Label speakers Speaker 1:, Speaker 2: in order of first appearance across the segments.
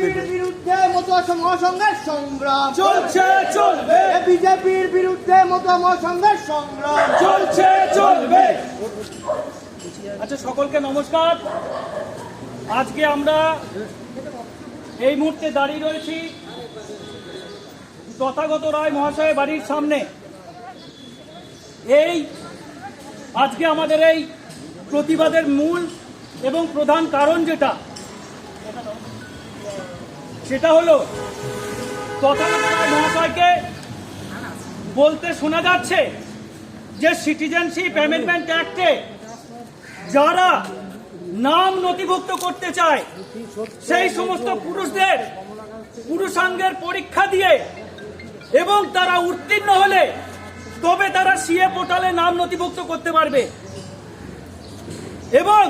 Speaker 1: বিজেপির বিরুদ্ধে মতো মহাসংঘের সংগ্রাম।
Speaker 2: চলছে চলবে।
Speaker 1: বিজেপির বিরুদ্ধে মতো মহাসংঘের সংগ্রাম।
Speaker 2: চলছে চলবে। আচ্ছা সকলকে নমস্কার। আজকে আমরা এই মুহূর্তে দাঁড়িয়ে রয়েছি তথাগত রায় মহাশয়ের বাড়ির সামনে। এই আজকে আমাদের এই প্রতিবাদের মূল এবং প্রধান কারণ যেটা সেটা হলো তথাগত মহাশয়কে বলতে শোনা যাচ্ছে যে সিটিজেনশিপ অ্যামেন্ডমেন্ট অ্যাক্টে যারা নাম নথিভুক্ত করতে চায়, সেই সমস্ত পুরুষদের পুরুষাঙ্গের পরীক্ষা দিয়ে এবং তারা উত্তীর্ণ হলে তবে তারা সিএ পোর্টালে নাম নথিভুক্ত করতে পারবে। এবং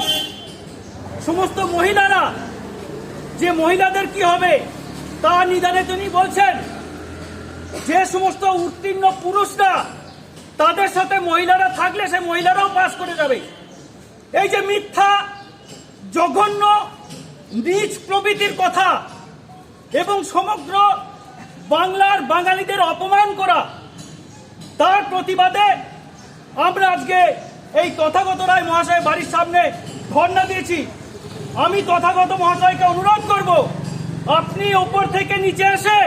Speaker 2: সমস্ত মহিলারা যে মহিলাদের কি হবে, তা নিদানে তিনি বলছেন, যে সমস্ত উত্তীর্ণ পুরুষরা তাদের সাথে মহিলারা থাকলে সে মহিলারাও পাস করে যাবে। এই যে মিথ্যা, জঘন্য নিজ প্রভৃতির কথা এবং সমগ্র বাংলার বাঙালিদের অপমান করা, তার প্রতিবাদে আমরা আজকে এই তথাগত রায় মহাশয় বাড়ির সামনে ধর্ণা দিয়েছি। আমি তথাগত মহাশয়কে অনুরোধ করব, আপনি ওপর থেকে নিচে এসে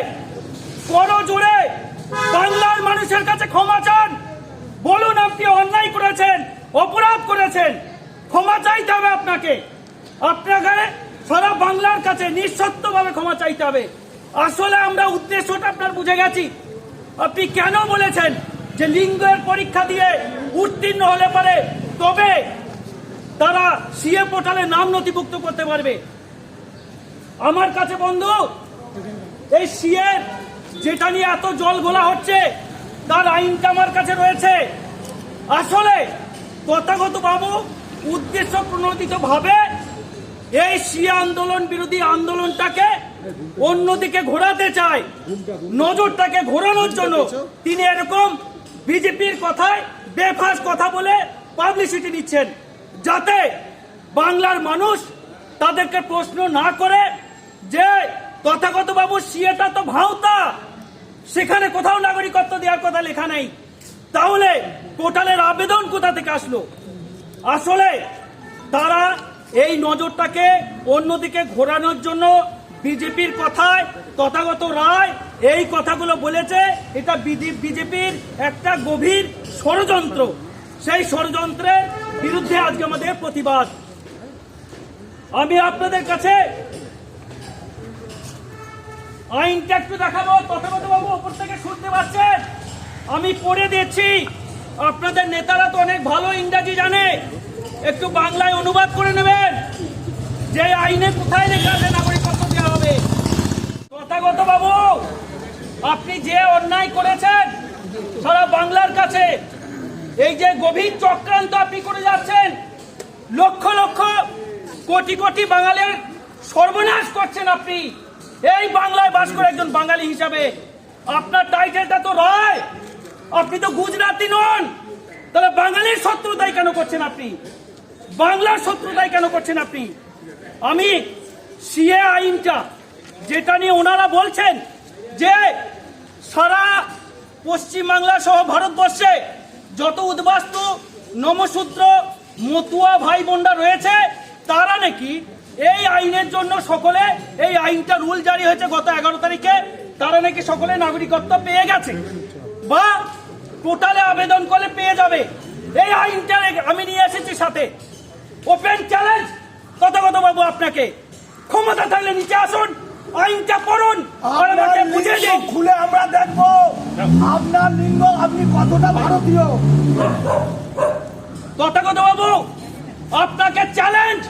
Speaker 2: বড় জোরে বাংলার মানুষের কাছে ক্ষমা চান। বলুন, আপনি অন্যায় করেছেন, অপরাধ করেছেন, ক্ষমা চাইতে হবে আপনাকে। আপনাকে সারা বাংলার কাছে নিঃশর্তভাবে ক্ষমা চাইতে হবে। আসলে আমরা উদ্দেশ্যটা আপনার বুঝে গেছি। আপনি কেন বলেছেন যে লিঙ্গের পরীক্ষা দিয়ে উত্তীর্ণ হলে পারে? তবে তারা সিএ পোর্টালে নাম নথিভুক্ত করতে পারবে। আমার কাছে বন্ধু, এই সিএ যেটা নিয়ে এত জল গোলা হচ্ছে, তার আইনটা আমার কাছে রয়েছে। আসলে তথাগত বাবু, উদ্দেশ্য প্রণোদিত ভাবে এই সিএ আন্দোলন বিরোধী আন্দোলনটাকে অন্যদিকে ঘোরাতে চায়। নজরটাকে ঘোরানোর জন্য তিনি এরকম বিজেপির কথায় বেফাস কথা বলে পাবলিসিটি নিচ্ছেন। যাতে বাংলার মানুষ তাদেরকে প্রশ্ন না করে যে তথাগত বাবু সিএটা তো ভাওতা। সেখানে কোথাও নাগরিকত্ব দেওয়ার কথা লেখা নেই। তাহলে পোর্টালের আবেদন কোথা থেকে আসলো? আসলে তারা এই নজরটাকে অন্যদিকে ঘোরানোর জন্য বিজেপির কথায় তথাগত রায় এই কথাগুলো বলেছে। এটা বিজেপির একটা গভীর ষড়যন্ত্র। সেই ষড়যন্ত্রের বিরুদ্ধে আজকে আমাদের প্রতিবাদ। আমি আপনাদের কাছে আইনটা একটু দেখাবো তথাগত বাবু ওপর থেকে শুনতে পাচ্ছেন। আমি পড়ে দিচ্ছি। আপনাদের নেতারা তো অনেক ভালো ইংরাজি জানে। একটু বাংলায় অনুবাদ করে নেবেন। যে আইনে কোথায় লেখা আছে নাগরিকত্ব দেওয়া হবে। তথাগত বাবু আপনি যে অন্যায় করেছেন, সারা বাংলার কাছে এই যে গভীর চক্রান্ত আপনি করে যাচ্ছেন, লক্ষ লক্ষ কোটি কোটি বাঙালির সর্বনাশ করছেন আপনি। এই বাংলায় বাস করে একজন বাঙালি হিসাবে। আপনার টাইটেলটা তো রায়। আপনি তো গুজরাটি নন। তাহলে বাঙালির শত্রুতাই কেন করছেন আপনি? বাংলার শত্রুতাই কেন করছেন আপনি? আমি সিএ আইনটা যেটা নিয়ে ওনারা বলছেন যে সারা পশ্চিমবাংলা সহ ভারতবর্ষে যত উদ্বাস্তু নমশূদ্র মতুয়া ভাই বোনরা রয়েছে, তারা নাকি এই আইনের জন্য সকলে, এই আইনটা রুল জারি হয়েছে গত এগারো তারিখে, তারা নাকি সকলে নাগরিকত্ব পেয়ে গেছে বা টোটালে আবেদন করলে পেয়ে যাবে। এই আইনটা আমি নিয়ে এসেছি সাথে। ওপেন চ্যালেঞ্জ কত কত বাবু আপনাকে। ক্ষমতা থাকলে নিচে আসুন। আইনটা আর আমাকে বুঝিয়ে দিন।
Speaker 1: খুলে আমরা দেখব। আপনার লিঙ্গ আপনি কতটা ভারতীয়?
Speaker 2: তথাগত বাবু আপনাকে চ্যালেঞ্জ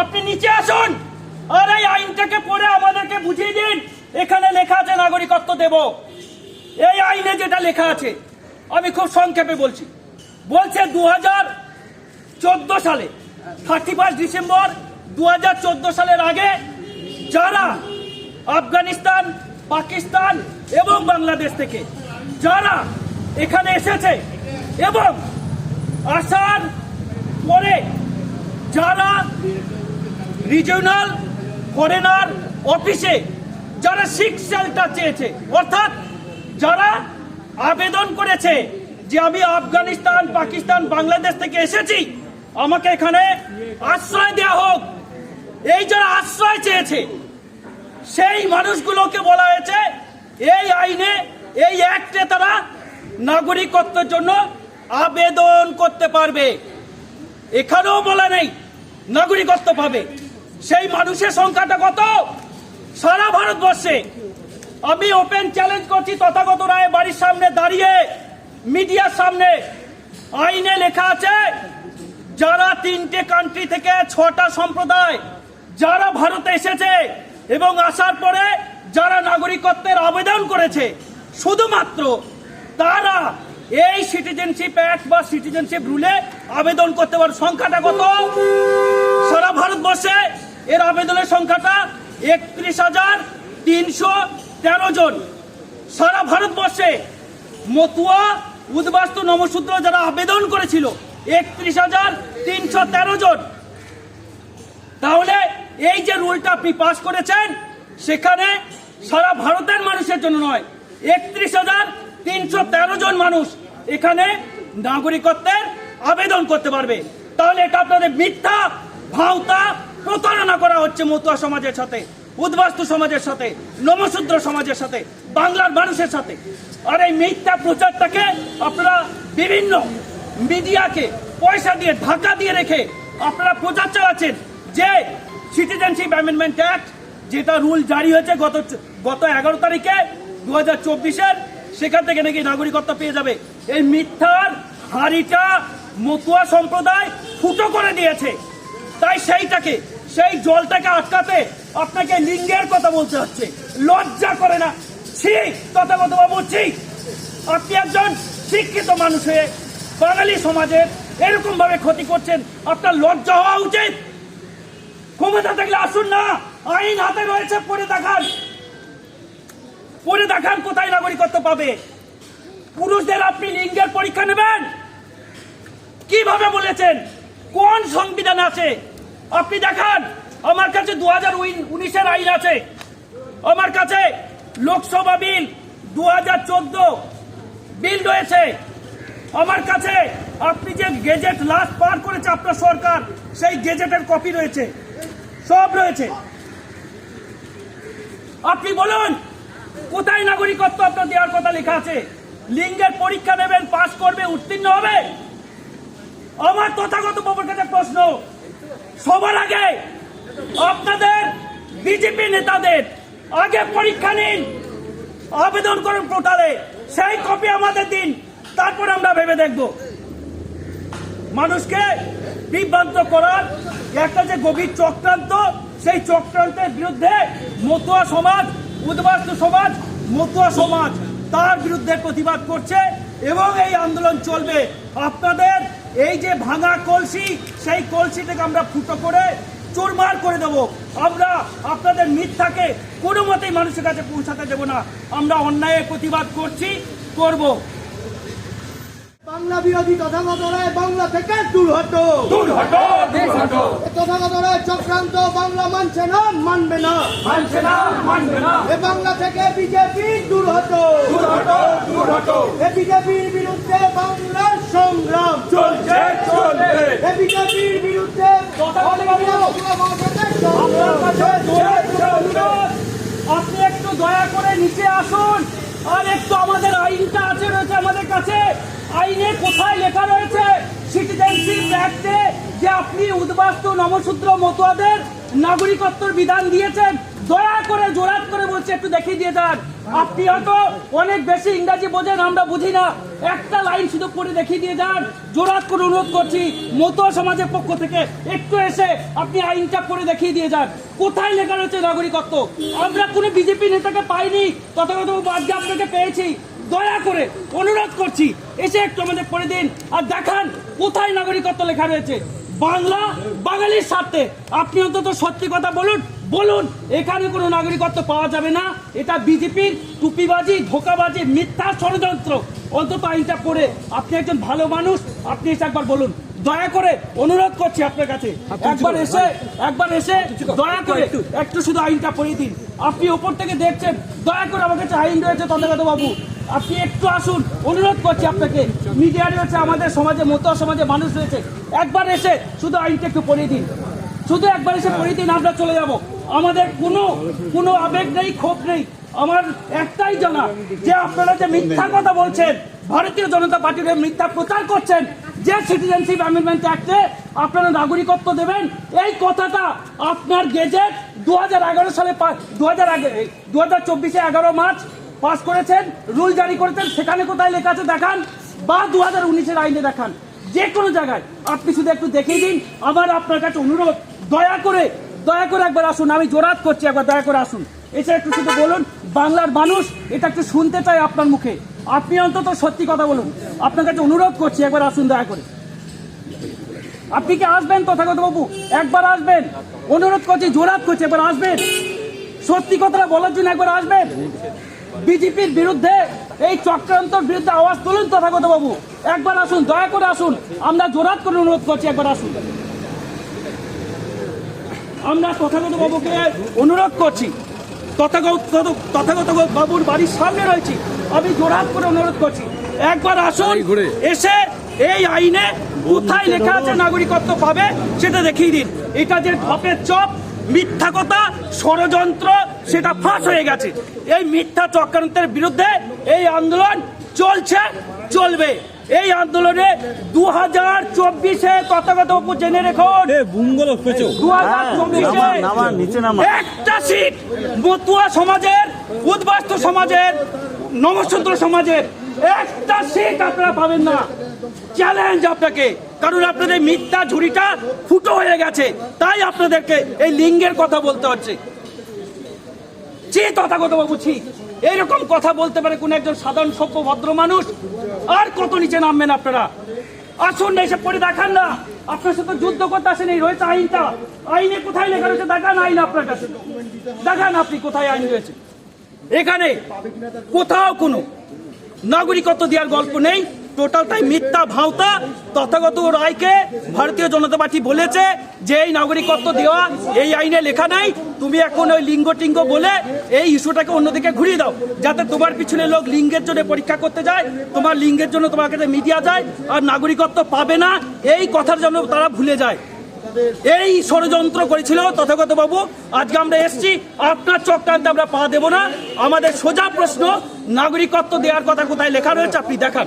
Speaker 2: আপনি নিচে আসুন। আর এই আইনটাকে পড়ে আমাদেরকে বুঝিয়ে দিন। এখানে লেখা আছে নাগরিকত্ব দেব। এই আইনে যেটা লেখা আছে আমি খুব সংক্ষেপে বলছি। বলছে দু হাজার চোদ্দ সালে থার্টি ফার্স্ট ডিসেম্বর দু হাজার চোদ্দ সালের আগে যারা আফগানিস্তান, পাকিস্তান এবং বাংলাদেশ থেকে যারা এখানে এসেছে এবং আসার পরে যারা রিজিওনাল ফরেনার অফিসে যারা সিক্স শেল্টার চেয়েছে, অর্থাৎ যারা আবেদন করেছে যে আমি আফগানিস্তান, পাকিস্তান, বাংলাদেশ থেকে এসেছি, আমাকে এখানে আশ্রয় দেওয়া হোক। এই যারা আশ্রয় চেয়েছে সেই মানুষগুলোকে বলা হয়েছে, এই আইনে, এই অ্যাক্টে তারা নাগরিকত্বের জন্য আবেদন করতে পারবে। এখানেও বলা নেই, নাগরিকত্ব পাবে। সেই মানুষের সংখ্যাটা কত? সারা ভারতবর্ষে। আমি ওপেন চ্যালেঞ্জ করছি তথাগত রায় বাড়ির সামনে দাঁড়িয়ে, মিডিয়ার সামনে। আইনে লেখা আছে, যারা তিনটে কান্ট্রি থেকে ছটা সম্প্রদায়, যারা ভারতে এসেছে এবং আসার পরে যারা নাগরিকত্বের আবেদন করেছে, শুধুমাত্র তারা এই সিটিজেনশিপ অ্যাক্ট বা সিটিজেনশিপ রুলে আবেদন করতে পারে। সংখ্যাটা কত? সারা ভারতবর্ষে এর আবেদনের সংখ্যাটা একত্রিশ হাজার তিনশো তেরো জন। সারা ভারতবর্ষে মতুয়া উদ্বাস্তু নমসূত্র যারা আবেদন করেছিল, একত্রিশ হাজার তিনশো তেরো জন। তাহলে এই যে রুলটা আপনি পাস করেছেন, সেখানে সারা ভারতের মানুষের জন্য নয়, একত্রিশ হাজার তিনশো তেরো জন মানুষ এখানে নাগরিকত্বের আবেদন করতে পারবে। তাহলে এটা আপনাদের মিথ্যা, ভাওতা প্রতারণা করা হচ্ছে মতুয়া সমাজের সাথে, উদ্বাস্তু সমাজের সাথে, নমশূদ্র সমাজের সাথে, বাংলার মানুষের সাথে। আর এই মিথ্যা প্রচারটাকে আপনারা বিভিন্ন মিডিয়াকে পয়সা দিয়ে, ঢাকা দিয়ে রেখে আপনারা প্রচার চালাচ্ছেন যে সিটিজেনশিপ অ্যামেন্ডমেন্ট অ্যাক্ট যেটা রুল জারি হয়েছে গত গত এগারো তারিখে দু হাজার চব্বিশের, সেখান থেকে নাকি নাগরিকত্ব পেয়ে যাবে। এই মিথ্যার হাড়িটা মতুয়া সম্প্রদায় ফুটো করে দিয়েছে। তাই সেইটাকে, সেই জলটাকে আটকাতে আপনাকে লিঙ্গের কথা বলতে হচ্ছে। লজ্জা করে না। ছি তথাগত বাবু ছি। আপনি একজন শিক্ষিত মানুষ হয়ে বাঙালি সমাজের এরকম ভাবে ক্ষতি করছেন, আপনার লজ্জা হওয়া উচিত। ক্ষমতা থাকলে আসুন না। আইন হাতে রয়েছে, পড়ে দেখান। পড়ে দেখান কোথায় নাগরিকত্ব পাবে। পুরুষদের আপনি লিঙ্গের পরীক্ষা নেবেন। কীভাবে বলেছেন? কোন সংবিধান আছে? আপনি দেখান। আমার কাছে দু হাজার উনিশের আইন আছে। আমার কাছে লোকসভা বিল দু হাজার চোদ্দ বিল রয়েছে। আমার কাছে আপনি যে গেজেট লাস্ট পার করেছে আপনার সরকার, সেই গেজেটের কপি রয়েছে। সব রয়েছে। আপনি বলুন, কোথায় নাগরিকত্ব আপনার দেওয়ার কথা লেখা আছে? লিঙ্গের পরীক্ষা নেবেন পাস করবে, উত্তীর্ণ হবে? আমার তথাগত বাবুর কাছে প্রশ্ন, সবার আগে আপনাদের বিজেপি নেতাদের আগে পরীক্ষা নিন, আবেদন করুন পোর্টালে সেই কপি আমাদের দিন, তারপর আমরা ভেবে দেখব। মানুষকে বিভ্রান্ত করার একটা যে গভীর চক্রান্ত, সেই চক্রান্তের বিরুদ্ধে মতুয়া সমাজ, উদ্বাস্তু সমাজ, মতুয়া সমাজ তার বিরুদ্ধে প্রতিবাদ করছে এবং এই আন্দোলন চলবে। আপনাদের এই যে ভাঙা কলসি, সেই কলসিটাকে আমরা ফুটো করে চুরমার করে দেব। আমরা আপনাদের মিথ্যাকে কোনো মতেই মানুষের কাছে পৌঁছাতে দেব না। আমরা অন্যায়ের প্রতিবাদ করছি, করব।
Speaker 1: বাংলা বিরোধী তথাগত রায় বাংলা থেকে দূর হতো
Speaker 2: দূর
Speaker 1: তথাগত রায় চক্রান্ত বাংলা মানছে না মানবে না।
Speaker 2: মানছে না মানবে না।
Speaker 1: এ বাংলা থেকে বিজেপি দূর হতো
Speaker 2: দূর দূর
Speaker 1: এ বিজেপির বিরুদ্ধে বাংলার সংগ্রাম।
Speaker 2: চলছে চলবে
Speaker 1: এ বিজেপির বিরুদ্ধে
Speaker 2: আপনি একটু দয়া করে নিচে আসুন। আর একটু আমাদের আইনটা আছে রয়েছে আমাদের কাছে। আইনে কোথায় লেখা রয়েছে সিটিজেনশিপ অ্যাক্টে যে আপনি উদ্বাস্তু নমসূত্র মতুয়াদের নাগরিকত্বর বিধান দিয়েছেন, দয়া করে জোরাত করে বলছে, একটু দেখিয়ে দিয়ে যান। আপনি হয়তো অনেক বেশি ইংরাজি বোঝেন, আমরা বুঝি না। একটা লাইন শুধু পড়ে দেখিয়ে দিয়ে যান। জোরাত করে অনুরোধ করছি, মতুয়া সমাজের পক্ষ থেকে একটু এসে আপনি আইনটা পড়ে দেখিয়ে দিয়ে যান। কোথায় লেখা রয়েছে নাগরিকত্ব? আমরা কোনো বিজেপি নেতাকে পাইনি। তথাগত আজকে আপনাকে পেয়েছি। দয়া করে অনুরোধ করছি এসে একটু আমাদের পড়ে দিন। আর দেখান কোথায় নাগরিকত্ব লেখা রয়েছে? বাংলা বাঙালির স্বার্থে। আপনি অন্তত সত্যি কথা বলুন বলুন এখানে কোনো নাগরিকত্ব পাওয়া যাবে না। এটা বিজেপির টুপিবাজি ধোকাবাজি মিথ্যা ষড়যন্ত্র। অন্তত আইনটা পড়ে। আপনি একজন ভালো মানুষ আপনি এসে একবার বলুন। দয়া করে অনুরোধ করছি আপনার কাছে। একবার এসে একবার এসে দয়া করে একটু শুধু আইনটা পড়িয়ে দিন। আপনি ওপর থেকে দেখছেন, দয়া করে আমার কাছে আইন রয়েছে তথাগত বাবু। আপনি একটু আসুন, অনুরোধ করছি আপনাকে। মিডিয়া রয়েছে আমাদের সমাজে মতো সমাজে মানুষ রয়েছে। একবার এসে শুধু আইনটা একটু পড়িয়ে দিন। শুধু একবার এসে পড়িয়ে দিন, আমরা চলে যাব। আমাদের কোনো কোনো আবেগ নেই, ক্ষোভ নেই। আমার একটাই জানা, যে আপনারা যে মিথ্যা কথা বলছেন ভারতীয় জনতা পার্টির মিথ্যা প্রচার করছেন। যে সিটিজেনশিপ অ্যামেন্ডমেন্ট অ্যাক্টে আপনারা নাগরিকত্ব দেবেন, এই কথাটা আপনার গেজেট দু হাজার এগারো সালে দু হাজার আগে দু হাজার চব্বিশে এগারো মার্চ পাস করেছেন, রুল জারি করেছেন, সেখানে কোথায় লেখা আছে দেখান, বা দু হাজার উনিশের আইনে দেখান। যে কোনো জায়গায় আপনি শুধু একটু দেখিয়ে দিন, আমার আপনার কাছে অনুরোধ, দয়া করে দয়া করে একবার আসুন, আমি জোরাত করছি, একবার দয়া করে আসুন। এসে একটু শুধু বলুন, বাংলার মানুষ, এটা একটু শুনতে চায় আপনার মুখে। আপনি অন্তত সত্যি কথা বলুন। আপনার কাছে অনুরোধ করছি, একবার আসুন দয়া করে। আপনি কি আসবেন তথাগত বাবু? একবার আসবেন। অনুরোধ করছি, জোরাত করছি, একবার আসবেন। সত্যি কথাটা বলার জন্য একবার আসবেন। বিজেপির বিরুদ্ধে এই চক্রান্তর বিরুদ্ধে আওয়াজ তুলুন তথাগত বাবু। একবার আসুন, দয়া করে আসুন। আমরা জোরাত করে অনুরোধ করছি, একবার আসুন। আমরা তথাগত বাবুকে অনুরোধ করছি। তথাগত তথাগত বাবুর বাড়ির সামনে রয়েছি। আমি জোরাত করে অনুরোধ করছি। একবার আসুন এসে এই আইনে কোথায় লেখা আছে নাগরিকত্ব পাবে সেটা দেখিয়ে দিন। এটা যে ধপের চপ মিথ্যা কথা ষড়যন্ত্র সেটা ফাঁস হয়ে গেছে। এই মিথ্যা চক্রান্তের বিরুদ্ধে এই আন্দোলন চলছে চলবে। এই আন্দোলনে দু হাজার চব্বিশে তথাগত বাবু জেনে রেখুন। দু হাজার চব্বিশে একটা সিট মতুয়া সমাজের উদ্বাস্তু সমাজের নবসূত্র সমাজের একটা সিট আপনারা পাবেন না। চ্যালেঞ্জ আপনাকে কারণ আপনাদের মিথ্যা ঝুড়িটা ফুটো হয়ে গেছে। তাই আপনাদেরকে এই লিঙ্গের কথা বলতে হচ্ছে। ছি তথাগত বাবু ছি। এইরকম কথা বলতে পারে কোন একজন সাধারণ সভ্য ভদ্র মানুষ? আর কত নিচে নামবেন আপনারা? আসুন না, এসে পড়ে দেখান না। আপনার সাথে যুদ্ধ করতে আসেন এই রয়েছে আইনটা। আইনে কোথায় লেখা রয়েছে দেখান আইন আপনার কাছে। দেখান আপনি কোথায় আইন রয়েছে। এখানে কোথাও কোনো নাগরিকত্ব দেওয়ার গল্প নেই। টোটালটাই মিথ্যা ভাওতা। তথাগত রায়কে ভারতীয় জনতা পার্টি বলেছে যে এই নাগরিকত্ব দেওয়া এই আইনে লেখা নাই। তুমি এখন ওই লিঙ্গ টিঙ্গ বলে এই ইস্যুটাকে অন্যদিকে ঘুরিয়ে দাও, যাতে তোমার পিছনে লোক লিঙ্গের জন্য পরীক্ষা করতে যায়, তোমার লিঙ্গের জন্য তোমার কাছে মিডিয়া যায়, আর নাগরিকত্ব পাবে না, এই কথার জন্য তারা ভুলে যায়। এই ষড়যন্ত্র করেছিল তথাগত বাবু। আজকে আমরা এসছি, আপনার চক্রান্তে আমরা পা দেব না। আমাদের সোজা প্রশ্ন, নাগরিকত্ব দেওয়ার কথা কোথায় লেখা রয়েছে, আপনি দেখান।